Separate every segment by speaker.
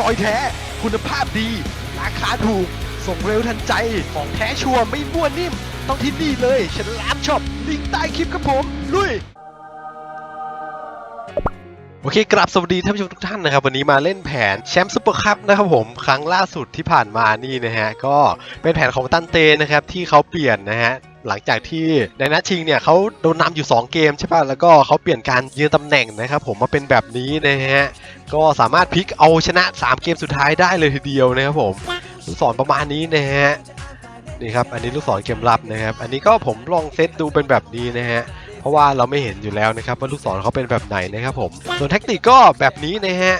Speaker 1: จอยแท้ คุณภาพดี ราคาถูก ส่งเร็วทันใจ ของแท้ชัวร์ไม่มั่วนิ่ม ต้องที่นี่เลยฉันลามช็อปลิงก์ใต้คลิปครับผม ลุย โอเคกราบสวัสดีท่านผู้ชมทุกท่านนะครับ วันนี้มาเล่นแผนแชมป์ซุปเปอร์คัพนะครับผม ครั้งล่าสุดที่ผ่านมานี่นะฮะ ก็เป็นแผนของตันเตนะครับ ที่เขาเปลี่ยนนะฮะหลังจากที่ในนัดชิงเนี่ยเขาโดนนำอยู่ 2 เกมใช่ป่ะ แล้วก็เขาเปลี่ยนการยืนตำแหน่งนะครับผมมาเป็นแบบนี้นะฮะ ก็สามารถพลิกเอาชนะ 3 เกมสุดท้ายได้เลยทีเดียวนะครับผมลูกศรประมาณนี้นะฮะนี่ครับอันนี้ลูกศรเกมรับนะครับ อันนี้ก็ผมลองเซตดูเป็นแบบนี้นะฮะเพราะว่าเราไม่เห็นอยู่แล้วนะครับว่าลูกศรเขาเป็นแบบไหนนะครับผมส่วนแท็กติกก็แบบนี้นะฮะ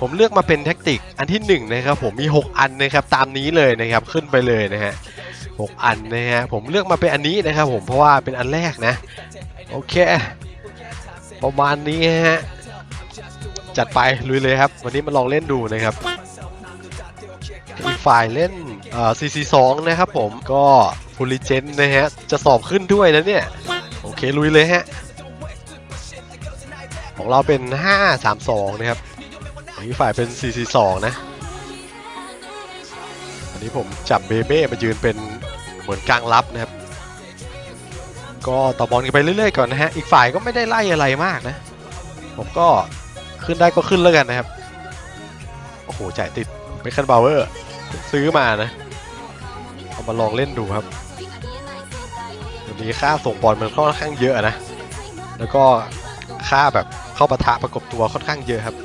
Speaker 1: ผมเลือกมาเป็นแท็กติกอันที่1นะครับผมมี 6 อันนะครับตามนี้เลยนะครับขึ้นไปเลยนะฮะ6อันนะฮะผมเลือกมาเป็นอันนี้นะครับผมเพราะว่าเป็นอันแรกนะโอเค ประมาณนี้ฮะ จัดไปลุยเลยครับ วันนี้มาลองเล่นดูนะครับอีกฝ่ายเล่นเอ่อ CC2 นะครับผมก็ฟูลิเจนนะฮะ จะสอบขึ้นด้วยนะเนี่ย โอเค ลุยเลยฮะ ของเราเป็น 532 นะครับของอีกฝ่ายเป็น 442 นะ อันนี้ผมจับเบเบ้มายืนเป็นเหมือนกลางรับนะครับ ก็ต่อบอลกันไปเรื่อยๆก่อนนะฮะ อีกฝ่ายก็ไม่ได้ไล่อะไรมากนะ ผมก็ ขึ้นได้ก็ขึ้นแล้วกันนะครับ โอ้โห จ่ายติดเมคันเบาเวอร์ ซื้อมานะ เอามาลองเล่นดูครับวันนี้ค่าส่งบอลมันค่อนข้างเยอะนะ แล้วก็ค่าแบบเข้าปะทะประกบตัวค่อนข้างเยอะครับ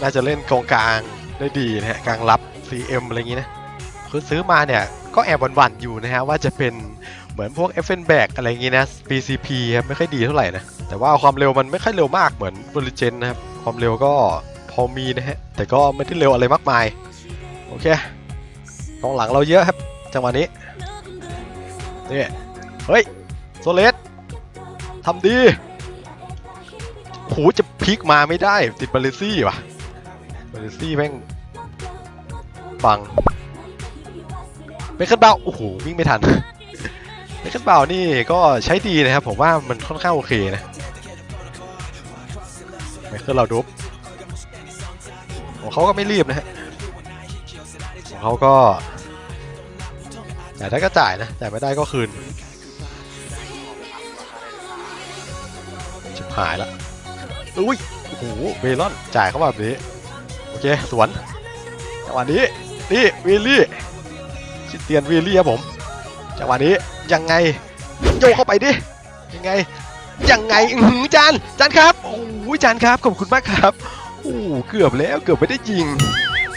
Speaker 1: น่าจะเล่นกองกลางได้ดีนะฮะกลางรับ CM อะไรอย่างนี้นะ คือซื้อมาเนี่ยก็แอบหวั่นๆอยู่นะฮะว่าจะเป็น เหมือนพวก f n b a c อะไรอย่างนี้นะ PCP ครับไม่ค่อยดีเท่าไหร่นะ แต่ว่าความเร็วมันไม่ค่อยเร็วมากเหมือน v o l i g e n นะครับ ความเร็วก็พอมีนะฮะ แต่ก็ไม่ได้เร็วอะไรมากมาย โอเคกองหลังเราเยอะครับ จังหวะนี้นี่เฮ้ย โซเลสทำดีโหจะพลิกมาไม่ได้ติดบาเลซี่ว่ะบาเลซี่แม่งบังเบคเคิลเบาโอ้โหวิ่งไม่ทัน เบคเคิลเบานี่ก็ใช้ดีนะครับ ผมว่ามันค่อนข้างโอเคนะเบคเคิลเราดุบของเขาก็ไม่รีบนะฮะของเขาก็จ่ายได้ก็จ่ายนะจ่ไม่ได้ก็คืนชิบหายละอุ้ยโอ้โหเวลอนจ่ายเข้ามาแบบนี้ โอเค สวนจังหวะนี้ นี่วีลลี่ชิเตียนวีลลี่ครับผมจังหวะนี้ ยังไงโยเข้าไปดิยังไงยังไงอือหือจานจานครับโอ้ยจานครับขอบคุณมากครับโอ้เกือบแล้วเกือบไม่ได้ยิง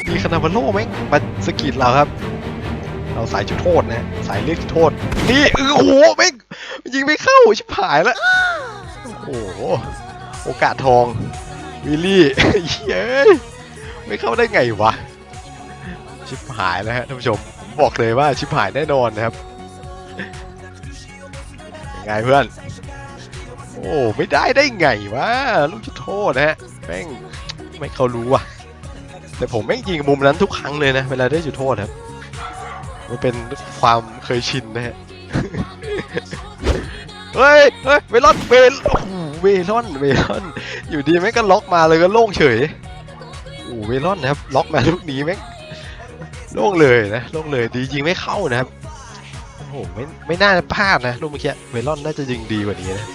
Speaker 1: มีคานาบาโลแม่งมาสกิดเราครับ เราสายจุดโทษนะสายเรียกจุดโทษนี่เออโอ้โหแม่งยิงไม่เข้าชิบหายแล้วโอ้โหโอกาสทองวิลลี่เย้ยไม่เข้าได้ไงวะชิบหายแล้วฮะท่านผู้ชมผมบอกเลยว่าชิบหายแน่นอนนะครับ ไงเพื่อน โอ้ไม่ได้ได้ไงวะลูกจุดโทษนะฮะแม่งไม่เขารู้ว่ะ แต่ผมแม่งยิงมุมนั้นทุกครั้งเลยนะ เวลาได้จุดโทษครับมันเป็นความเคยชินนะฮะเฮ้ยเฮ้ยเวลอนเวลโอ้โหเวลอนเวลอน อยู่ดีแม่งก็ล็อกมาเลยก็โล่งเฉยโอ้โหเวลอนนะครับ ล็อกมาลูกนี้แม่งโล่งเลยนะโล่งเลยดียิงไม่เข้านะครับโอ้โหไม่ไม่น่าพลาดนะลูกเมื่อกี้เวลอนน่าจะยิงดีกว่านี้นะ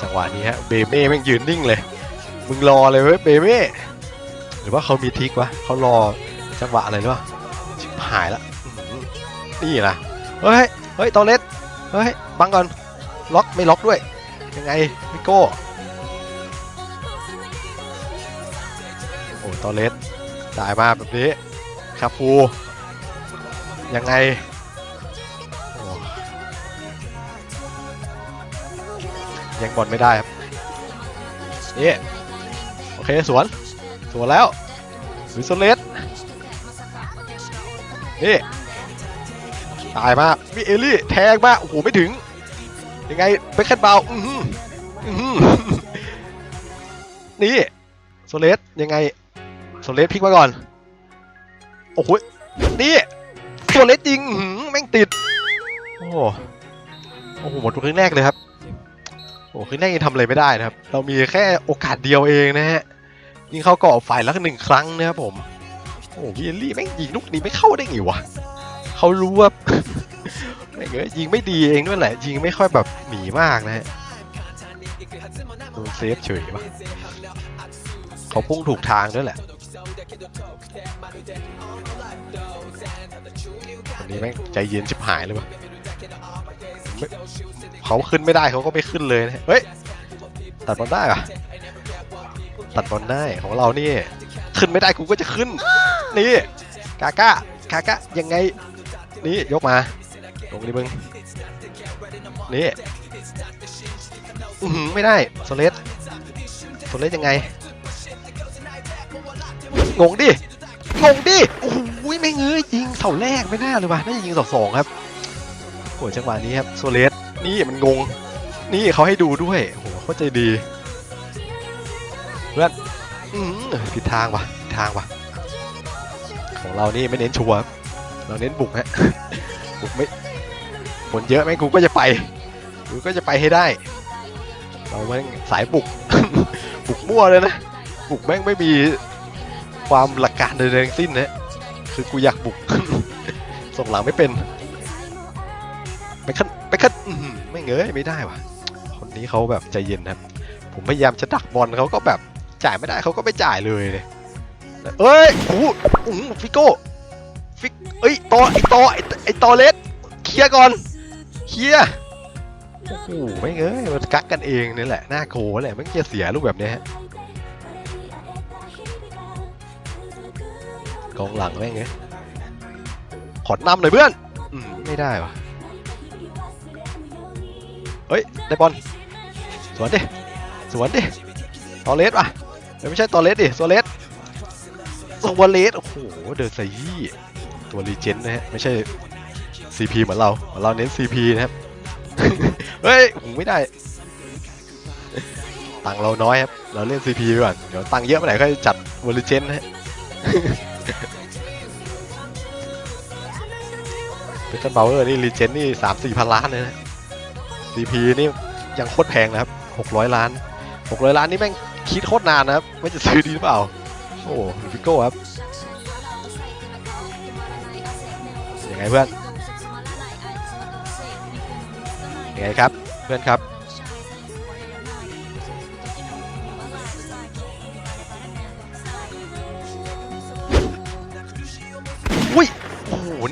Speaker 1: จังหวะนี้ฮะเบเม่แม่งยืนนิ่งเลย มึงรอเลยเว้ยเบเม่หรือว่าเขามีทิกวะเขารอจังหวะอะไรหรือเปล่าชิบหายละนี่นะเฮ้ยเฮ้ยตอเลสเฮ้ยบังก่อนล็อกไม่ล็อกด้วย ยังไงพี่โก้โอ้ตอเลสจ่ายมาแบบนี้คาฟู ยังไงยังบอลไม่ได้ครับนี่โอเคสวน สวนแล้ววิสเลสนี่ตายมากมีเอลี่แทงมากโอ้โหไม่ถึง ยังไงเบคแคนเบาอือหืออื้อหือนี่โซเลสยังไงโซเลสพลิกมาก่อน โอ้โหนี่ โซเลสยิงอื้อหือแม่งติด โอ้โหโอ้โหหมดครึ่งแรกเลยครับ โอ้ครึ่งแรกยังทำอะไรไม่ได้นะครับ เรามีแค่โอกาสเดียวเองนะฮะยิงเข้ากรอบฝ่ายละหนึ่งครั้งนะครับผม โอ้โหพี่เอลลี่แม่งยิงลูกนี้ไม่เข้าได้ไงวะเขารู้ว่า แม่งเอ้ยยิงไม่ดีเองด้วยแหละ ยิงไม่ค่อยแบบหนีมากนะฮะโดนเซฟเฉยวะเขาพุ่งถูกทางด้วยแหละ วันนี้แม่งใจเย็นชิบหายเลยวะไม่เขาขึ้นไม่ได้เขาก็ไม่ขึ้นเลยนะเฮ้ย ตัดบอลได้ปะตัดบอลได้ของเรานี่ ขึ้นไม่ได้กูก็จะขึ้น นี่กาก้ากาก้ายังไง นี่ยกมาลงนี่มึง นี่อือหือไม่ได้โซเลสโซเลสยังไง งงดิ งงดิ โอ้โหไม่เงยยิงเสาแรกไม่น่าเลยว่ะน่าจะยิงเสาสองครับโอ้ยจังหวะนี้ครับโซเลสนี่มันงง นี่เขาให้ดูด้วยโอ้โหเข้าใจดีเพื่อนอืมผิดทางว่ะผิดทางว่ะ ของเรานี่ไม่เน้นชัวร์เราเน้นบุกฮะบุกไม่คนเยอะไหมกูก็จะไปกูก็จะไปให้ได้ เราแม่งสายบุก บุกมั่วเลยนะ บุกแม่งไม่มี ความหลักการใดๆทั้งสิ้นนะคือกูอยากบุก ส่งหลังไม่เป็นไปขั้นไปขั้นไม่เงยไม่ได้ว่ะ คนนี้เขาแบบใจเย็นนะครับ ผมพยายามจะดักบอลเขาก็แบบจ่ายไม่ได้เขาก็ไม่จ่ายเลยเลยเอ้ยโอ้โหฟิโก้ฟิกเอ้ยตอไอตอไอไอตอเลสเคลียร์ก่อนเคลียร์โอ้โหไม่เอ้ยมันกักกันเองนี่แหละน่าโกรธแหละมันจะเสียลูกแบบนี้ฮะ กองหลังแม่งเอ้ยขอนำหน่อยเพื่อนอืมไม่ได้วะเฮ้ยได้บอลสวนดิสวนดิตอเลสว่ะไม่ใช่ตอเลสดิโซเลสโซวเลสโอ้โหเดินใส่ยี่ตัวรีเจนนะฮะไม่ใช่ CP เหมือนเราเหมือนเราเน้น CP นะครับเฮ้ยผมไม่ได้ ตังค์เราน้อยครับ เราเล่น CP ก่อน เดี๋ยวตังค์เยอะเมื่อไหร่ก็จัดวอลเลเจนนะฮะ เป็นต้นเบลเออร์นี่รีเจนนี่สามสี่พันล้านเลยนะ CP นี่ยังโคตรแพงนะครับหกร้อยล้านหกร้อยล้านนี่แม่งคิดโคตรนานนะครับว่าจะซื้อดีหรือเปล่า โอ้ฟิโก้ครับยังไงเพื่อนยังไงครับ เพื่อนครับ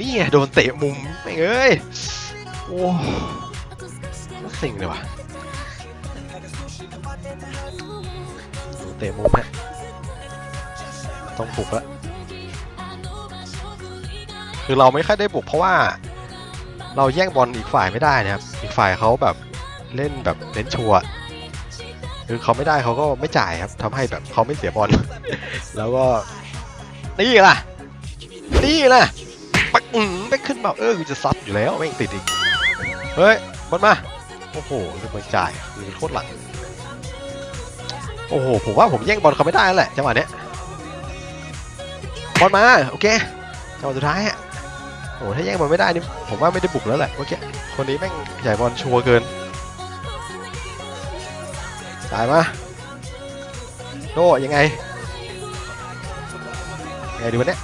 Speaker 1: นี่โดนเตะมุมไม่เอ้ยโอ้สิ่งเลยวะเตะมุมฮะต้องบุกแล้วคือเราไม่ค่อยได้บุกเพราะว่า เราแย่งบอลอีกฝ่ายไม่ได้นะครับ อีกฝ่ายเขาแบบเล่นแบบเน้นชัวคือเขาไม่ได้เขาก็ไม่จ่ายครับทำให้แบบเขาไม่เสียบอล แล้วก็นี่ล่ะ นี่ล่ะ อืมไปขึ้นมาเออกูจะซับอยู่แล้วไม่ติดอีกเฮ้ยบอลมาโอ้โหจะไปจ่ายคือโคตรหลังโอ้โหผมว่าผมแย่งบอลเขาไม่ได้แล้วแหละจังหวะเนี้ยบอลมาโอเคจังหวะสุดท้ายอะโอ้ถ้าแย่งบอลไม่ได้นี่ผมว่าไม่ได้บุกแล้วแหละเมื่อกี้คนนี้แม่งใหญ่บอลชัวร์เกินจ่ายมาโดยังไงยังไงดีวะเนี่ย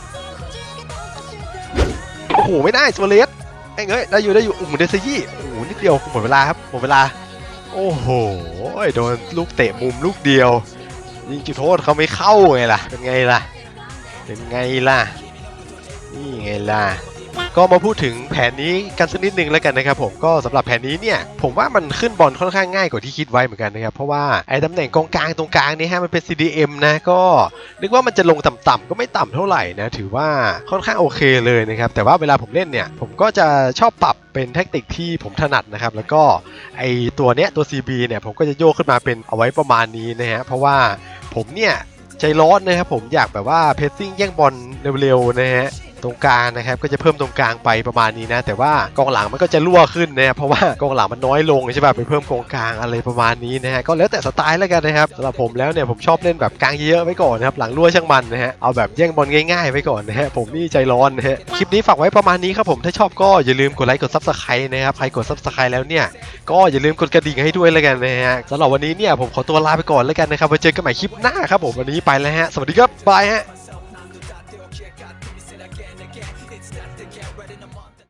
Speaker 1: หไม่ได้สวเลสไอ้เอ้ยได้อยู่ได้อยู่อุ้มเดซยี่โอ้โหนิดเดียวหมดเวลาครับหมดเวลา โอ้โหโดนลูกเตะมุมลูกเดียว ยิงจุดโทษเขาไม่เข้าไงล่ะเป็นไงล่ะเป็นไงล่ะนี่ไงล่ะ ก็มาพูดถึงแผนนี้กันสักนิดนึงแล้วกันนะครับผมก็สำหรับแผนนี้เนี่ยผมว่ามันขึ้นบอลค่อนข้างง่ายกว่าที่คิดไว้เหมือนกันนะครับเพราะว่าไอ้ตำแหน่งกองกลางตรงกลางนี่ฮะมันเป็น CDM นะก็นึกว่ามันจะลงต่ำๆก็ไม่ต่ำเท่าไหร่นะถือว่าค่อนข้างโอเคเลยนะครับแต่ว่าเวลาผมเล่นเนี่ยผมก็จะชอบปรับเป็นแทคติกที่ผมถนัดนะครับแล้วก็ไอตัวเนี้ยตัว CB เนี่ยผมก็จะโยกขึ้นมาเป็นเอาไว้ประมาณนี้นะฮะเพราะว่าผมเนี่ยใจร้อนนะครับผมอยากแบบว่าเพสซิ่งแย่งบอลเร็วๆนะฮะ ตรงกลางนะครับก็จะเพิ่มตรงกลางไปประมาณนี้นะ แต่ว่ากองหลังมันก็จะรั่วขึ้นนะเพราะว่ากองหลังมันน้อยลงใช่ป่ะไปเพิ่มกองกลางอะไรประมาณนี้นะฮะก็แล้วแต่สไตล์แล้วกันนะครับสำหรับผมแล้วเนี่ยผมชอบเล่นแบบกลางเยอะไว้ก่อนนะครับหลังรั่วช่างมันนะฮะเอาแบบแย่งบอลง่ายๆไว้ก่อนนะฮะผมนี่ใจร้อนนะฮะคลิปนี้ฝากไว้ประมาณนี้ครับผมถ้าชอบก็อย่าลืมกดไลค์กดซับสไครต์นะครับใครกดซับสไครต์แล้วเนี่ยก็อย่าลืมกดกระดิ่งให้ด้วยแล้วกันนะฮะสำหรับวันนี้เนี่ยผมขอตัวลาไปก่อนแล้วกันนะครับไว้เจอกันใหม่คลิปหน้าครับผมวันนี้ไปแล้วฮะสวัสดีครับบายฮะ